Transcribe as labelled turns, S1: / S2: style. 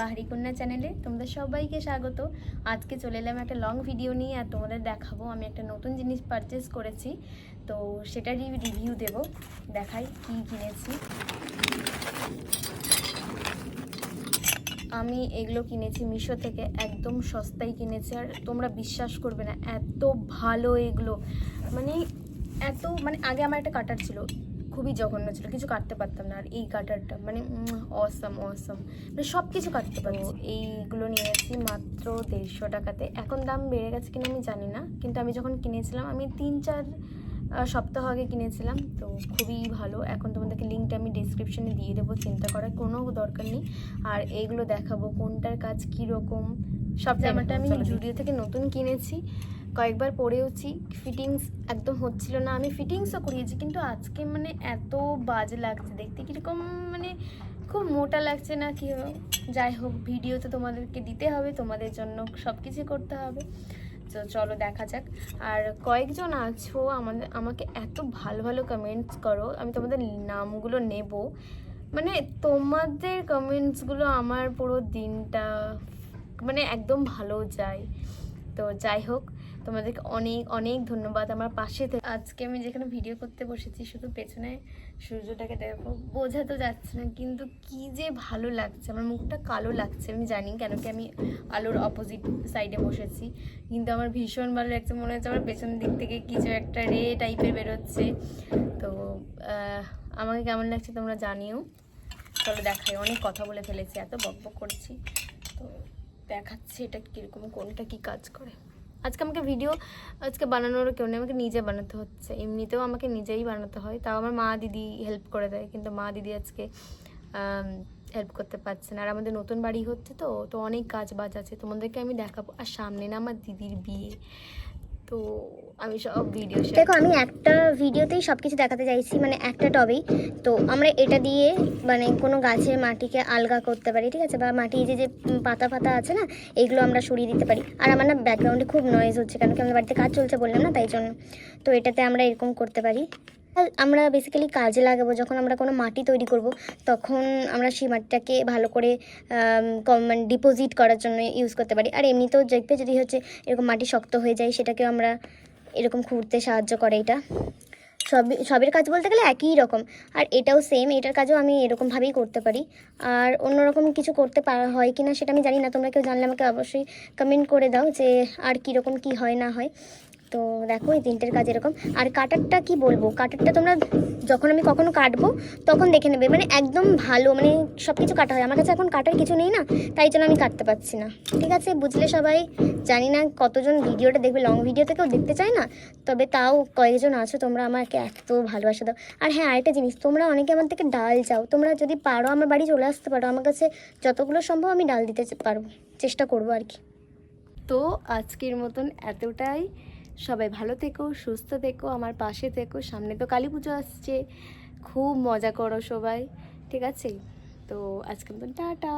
S1: বাহারি কন্যা চ্যানেলে তোমাদের সবাইকে স্বাগত। আজকে চলে এলাম একটা লং ভিডিও নিয়ে আর তোমাদের দেখাবো। আমি একটা নতুন জিনিস পারচেস করেছি, তো সেটারই রিভিউ দেব। দেখাই কি কিনেছি। আমি এগুলো কিনেছি মিশো থেকে, একদম সস্তায় কিনেছি। আর তোমরা বিশ্বাস করবে না, এত ভালো এগুলো। মানে এত মানে আগে আমার একটা কাটার ছিল খুবই জঘন্য ছিল কিছু কাটতে পারতাম না। আর এই কাটারটা মানে অসম অসম মানে সব কিছু কাটতে পারব এইগুলো নিয়েছি মাত্র দেড়শো টাকাতে। এখন দাম বেড়ে গেছে কিনা আমি জানি না কিন্তু আমি যখন কিনেছিলাম আমি তিন চার সপ্তাহ আগে কিনেছিলাম তো খুবই ভালো। এখন তোমাদেরকে লিঙ্কটা আমি ডিসক্রিপশনে দিয়ে দেবো চিন্তা করার কোনো দরকার নেই। আর এইগুলো দেখাবো কোনটার কাজ কীরকম সব জামাটা আমি জুডিও থেকে নতুন কিনেছি। কয়েকবার পরেওছি ফিটিংস একদম হচ্ছিল না। আমি ফিটিংসও করিয়েছি, কিন্তু আজকে মানে এত বাজে লাগছে। দেখতে কীরকম মানে খুব মোটা লাগছে না কি যাই হোক ভিডিও তো তোমাদেরকে দিতে হবে, তোমাদের জন্য সব কিছু করতে হবে। তো চলো দেখা যাক। আর কয়েকজন আছো, আমাদের, আমাকে এত ভালো ভালো কমেন্টস করো। আমি তোমাদের নামগুলো নেব। মানে তোমাদের কমেন্টসগুলো আমার পুরো দিনটা মানে একদম ভালো যায়। তো যাই হোক, তোমাদেরকে অনেক অনেক ধন্যবাদ আমার পাশে থেকে। আজকে আমি যেখানে ভিডিও করতে বসেছি শুধু পেছনে সূর্যটাকে দেখো, বোঝা তো যাচ্ছে না, কিন্তু কি যে ভালো লাগছে। আমার মুখটা কালো লাগছে, আমি জানি কেন কি আমি আলোর অপোজিট সাইডে বসেছি, কিন্তু আমার ভীষণ ভালো লাগছে। মনে হচ্ছে আমার পেছন দিক থেকে কিছু একটা রে টাইপের বেরোচ্ছে। তো আমাকে কেমন লাগছে তোমরা জানিও। চলো দেখাই, অনেক কথা বলে ফেলেছি, এত বক বক করছি। তো দেখাচ্ছি এটা কীরকম, কোনটা কি কাজ করে। আজকে আমাকে ভিডিও আজকে বানানোর কেউ নেই, আমাকে নিজে বানাতে হচ্ছে। এমনিতেও আমাকে নিজেই বানাতে হয়, তাও আমার মা দিদি হেল্প করে দেয়, কিন্তু মা দিদি আজকে হেল্প করতে পারছে না। আর আমাদের নতুন বাড়ি হচ্ছে তো তো অনেক কাজ বাজ আছে, তোমাদেরকে আমি দেখাবো। আর সামনে না আমার দিদির বিয়ে। তো আমি সব ভিডিও
S2: দেখো আমি একটা ভিডিওতেই সব কিছু দেখাতে চাইছি মানে একটা টবেই। তো আমরা এটা দিয়ে মানে কোনো গাছের মাটিকে আলগা করতে পারি ঠিক আছে? বা মাটি যে যে পাতা পাতা ফাতা আছে না এগুলো আমরা সরিয়ে দিতে পারি। আর আমার না ব্যাকগ্রাউন্ডে খুব নয়েজ হচ্ছে কারণ কি আমাদের বাড়িতে কাজ চলছে বললাম না তাই জন্য। তো এটাতে আমরা এরকম করতে পারি। আমরা বেসিক্যালি কাজে লাগাবো, যখন আমরা কোনো মাটি তৈরি করব, তখন আমরা সেই মাটিটাকে ভালো করে ডিপোজিট করার জন্য ইউজ করতে পারি। আর এমনিতেও দেখবে যদি হচ্ছে এরকম মাটি শক্ত হয়ে যায়, সেটাকেও আমরা এরকম খুঁড়তে সাহায্য করে এটা। সবই, সবের কাজ বলতে গেলে একই রকম। আর এটাও সেম এটার কাজও আমি এরকমভাবেই করতে পারি। আর অন্যরকম কিছু করতে পারা হয় কি না সেটা আমি জানি না, তোমরা কেউ জানলে আমাকে অবশ্যই কমেন্ট করে দাও যে আর কীরকম কি হয় না হয়। তো দেখো এই তিনটের কাজ এরকম। আর কাটারটা কি বলব? কাটারটা তোমরা যখন আমি কখনো কাটবো, তখন দেখে নেবে। মানে একদম ভালো মানে সব কিছু কাটা হয়। আমার কাছে এখন কাটার কিছু নেই না, তাই জন্য আমি কাটতে পারছি না। ঠিক আছে? বুঝলে সবাই? জানি না কতজন ভিডিওটা দেখবে। লং ভিডিও থেকেও দেখতে চায় না, তবে তাও কয়েকজন আছো, তোমরা আমাকে এত ভালোবাসা দাও। আর হ্যাঁ আরেকটা জিনিস, তোমরা অনেকে আমার থেকে ডাল চাও। তোমরা যদি পারো আমার বাড়ি চলে আসতে পারো। আমার কাছে যতগুলো সম্ভব আমি ডাল দিতে পারব। চেষ্টা করব আর কি।
S1: তো আজকের মতন এতটাই। সবাই ভালো থেকো, সুস্থ থেকো, আমার পাশে থেকো, সামনে তো কালী পুজো আসছে। খুব মজা করো সবাই, ঠিক আছে? তো আজকে মতন টাটা।